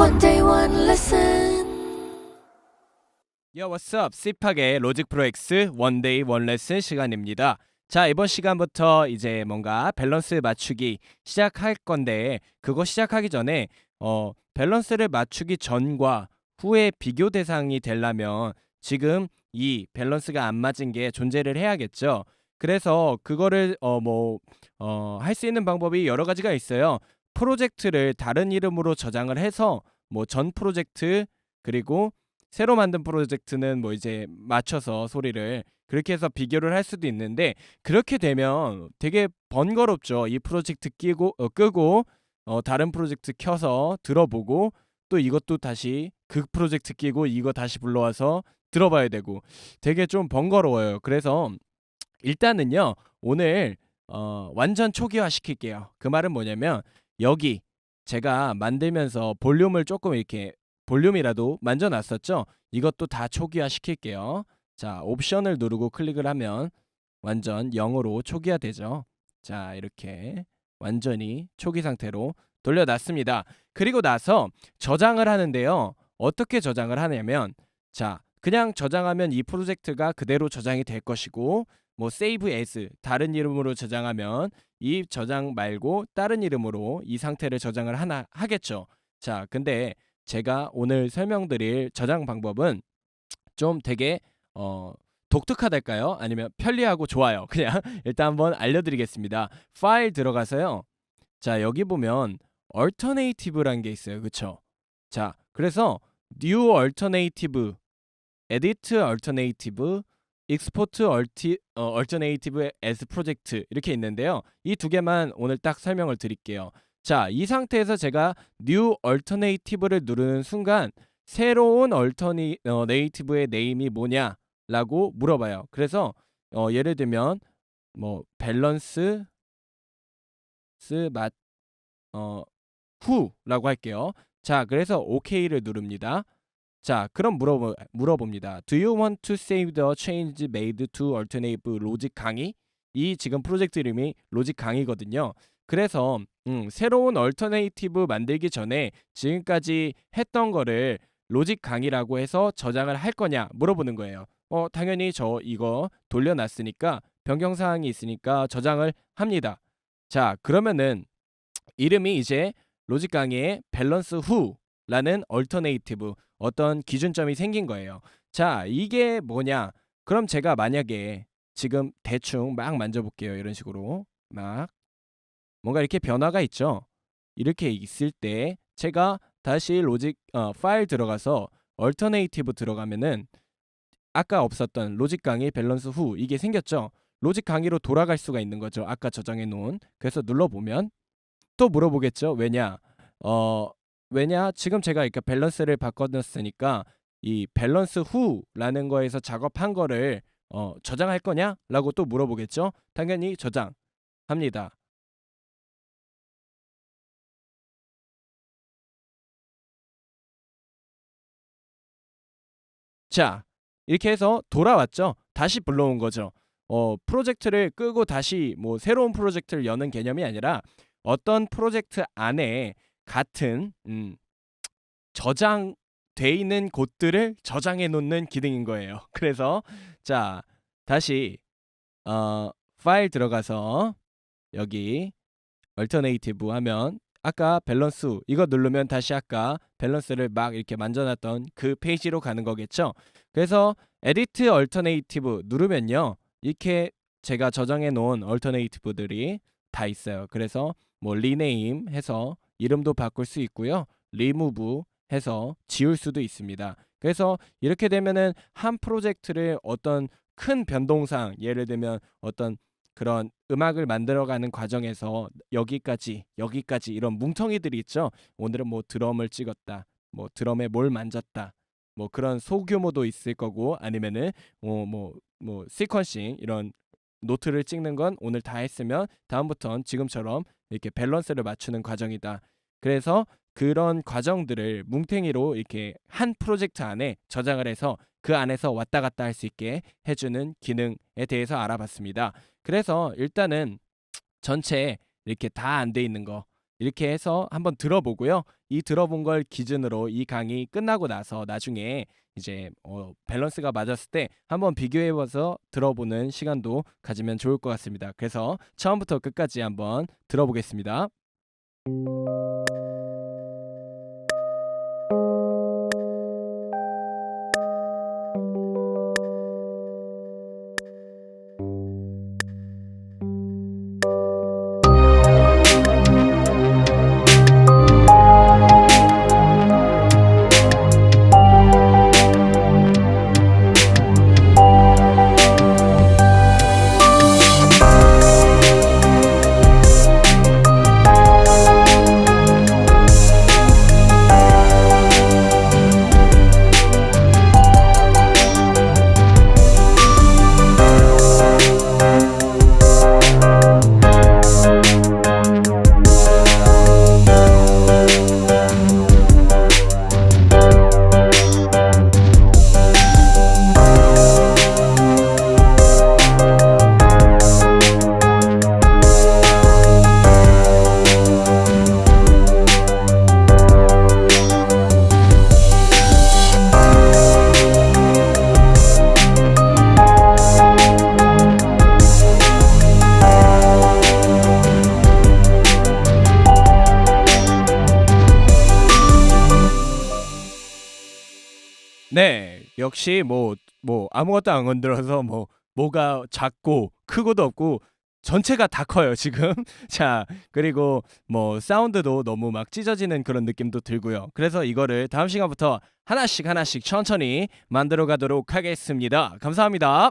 One day, one lesson. Yo, what's up? 씹하게 로직 프로 X 원데이 원레슨 시간입니다. 자, 이번 시간부터 이제 뭔가 밸런스 맞추기 시작할 건데 그거 시작하기 전에 어, 밸런스를 맞추기 전과 후의 비교 대상이 되려면 지금 이 밸런스가 안 맞은 게 존재를 해야겠죠. 그래서 그거를 어 뭐 어 할 수 있는 방법이 여러 가지가 있어요. 프로젝트를 다른 이름으로 저장을 해서 뭐 전 프로젝트 그리고 새로 만든 프로젝트는 뭐 이제 맞춰서 소리를 그렇게 해서 비교를 할 수도 있는데 그렇게 되면 되게 번거롭죠. 이 프로젝트 끼고 어, 끄고 어, 다른 프로젝트 켜서 들어보고 또 이것도 다시 그 프로젝트 끼고 이거 다시 불러와서 들어봐야 되고 되게 좀 번거로워요. 그래서 일단은요 오늘 어, 완전 초기화 시킬게요. 그 말은 뭐냐면 여기 제가 만들면서 볼륨을 조금 이렇게 볼륨이라도 만져놨었죠. 이것도 다 초기화 시킬게요. 자 옵션을 누르고 클릭을 하면 완전 0으로 초기화 되죠. 자 이렇게 완전히 초기 상태로 돌려놨습니다. 그리고 나서 저장을 하는데요. 어떻게 저장을 하냐면 자 그냥 저장하면 이 프로젝트가 그대로 저장이 될 것이고 뭐 save as 다른 이름으로 저장하면 이 저장 말고 다른 이름으로 이 상태를 저장을 하나 하겠죠. 자 근데 제가 오늘 설명드릴 저장 방법은 좀 되게 어 독특하달까요? 아니면 편리하고 좋아요. 그냥 일단 한번 알려드리겠습니다. 파일 들어가서요. 자 여기 보면 alternative라는 게 있어요. 그쵸? 자 그래서 new alternative, edit alternative, export alti, 어, alternative as project 이렇게 있는데요. 이 두 개만 오늘 딱 설명을 드릴게요. 자, 이 상태에서 제가 new alternative를 누르는 순간 새로운 alternative의 네임이 뭐냐라고 물어봐요. 그래서 어, 예를 들면 뭐 밸런스 스맛 어 후라고 할게요. 자, 그래서 OK를 누릅니다. 자, 그럼 물어보, 물어봅니다. Do you want to save the change made to alternative 로직 강의? 이 지금 프로젝트 이름이 로직 강의거든요. 그래서 음, 새로운 얼터네이티브 만들기 전에 지금까지 했던 거를 로직 강의라고 해서 저장을 할 거냐 물어보는 거예요. 어, 당연히 저 이거 돌려놨으니까 변경 사항이 있으니까 저장을 합니다. 자, 그러면은 이름이 이제 로직 강의의 밸런스 후라는 얼터네이티브 어떤 기준점이 생긴 거예요. 자, 이게 뭐냐? 그럼 제가 만약에 지금 대충 막 만져볼게요. 이런 식으로 막 뭔가 이렇게 변화가 있죠. 이렇게 있을 때 제가 다시 로직 어, 파일 들어가서 얼터네이티브 들어가면은 아까 없었던 로직 강의 밸런스 후 이게 생겼죠. 로직 강의로 돌아갈 수가 있는 거죠. 아까 저장해 놓은. 그래서 눌러 보면 또 물어보겠죠. 왜냐? 어 왜냐? 지금 제가 이렇게 밸런스를 바꿔놨으니까 이 밸런스 후라는 거에서 작업한 거를 어, 저장할 거냐라고 또 물어보겠죠. 당연히 저장합니다. 자, 이렇게 해서 돌아왔죠. 다시 불러온 거죠. 어, 프로젝트를 끄고 다시 뭐 새로운 프로젝트를 여는 개념이 아니라 어떤 프로젝트 안에 같은 음, 저장 돼 있는 곳들을 저장해 놓는 기능인 거예요. 그래서 자, 다시 어, 파일 들어가서 여기 얼터네이티브 하면 아까 밸런스 이거 누르면 다시 아까 밸런스를 막 이렇게 만져놨던 그 페이지로 가는 거겠죠. 그래서 에디트 얼터네이티브 누르면요. 이렇게 제가 저장해 놓은 얼터네이티브들이 다 있어요. 그래서 뭐 리네임 해서 이름도 바꿀 수 있고요. 리무브 해서 지울 수도 있습니다. 그래서 이렇게 되면은 한 프로젝트를 어떤 큰 변동상 예를 들면 어떤 그런 음악을 만들어가는 과정에서 여기까지 여기까지 이런 뭉텅이들이 있죠. 오늘은 뭐 드럼을 찍었다, 뭐 드럼에 뭘 만졌다, 뭐 그런 소규모도 있을 거고 아니면은 뭐뭐뭐 뭐 시퀀싱 이런 노트를 찍는 건 오늘 다 했으면 다음부터는 지금처럼 이렇게 밸런스를 맞추는 과정이다. 그래서 그런 과정들을 뭉탱이로 이렇게 한 프로젝트 안에 저장을 해서 그 안에서 왔다 갔다 할 수 있게 해주는 기능에 대해서 알아봤습니다. 그래서 일단은 전체 이렇게 다 안 돼 있는 거 이렇게 해서 한번 들어보고요. 이 들어본 걸 기준으로 이 강의 끝나고 나서 나중에 이제 어, 밸런스가 맞았을 때 한번 비교해봐서 들어보는 시간도 가지면 좋을 것 같습니다. 그래서 처음부터 끝까지 한번 들어보겠습니다. Thank you. 네, 역시 뭐 뭐 아무것도 안 건드려서 뭐 뭐가 작고 크고도 없고 전체가 다 커요 지금. 자 그리고 뭐 사운드도 너무 막 찢어지는 그런 느낌도 들고요. 그래서 이거를 다음 시간부터 하나씩 하나씩 천천히 만들어 가도록 하겠습니다. 감사합니다.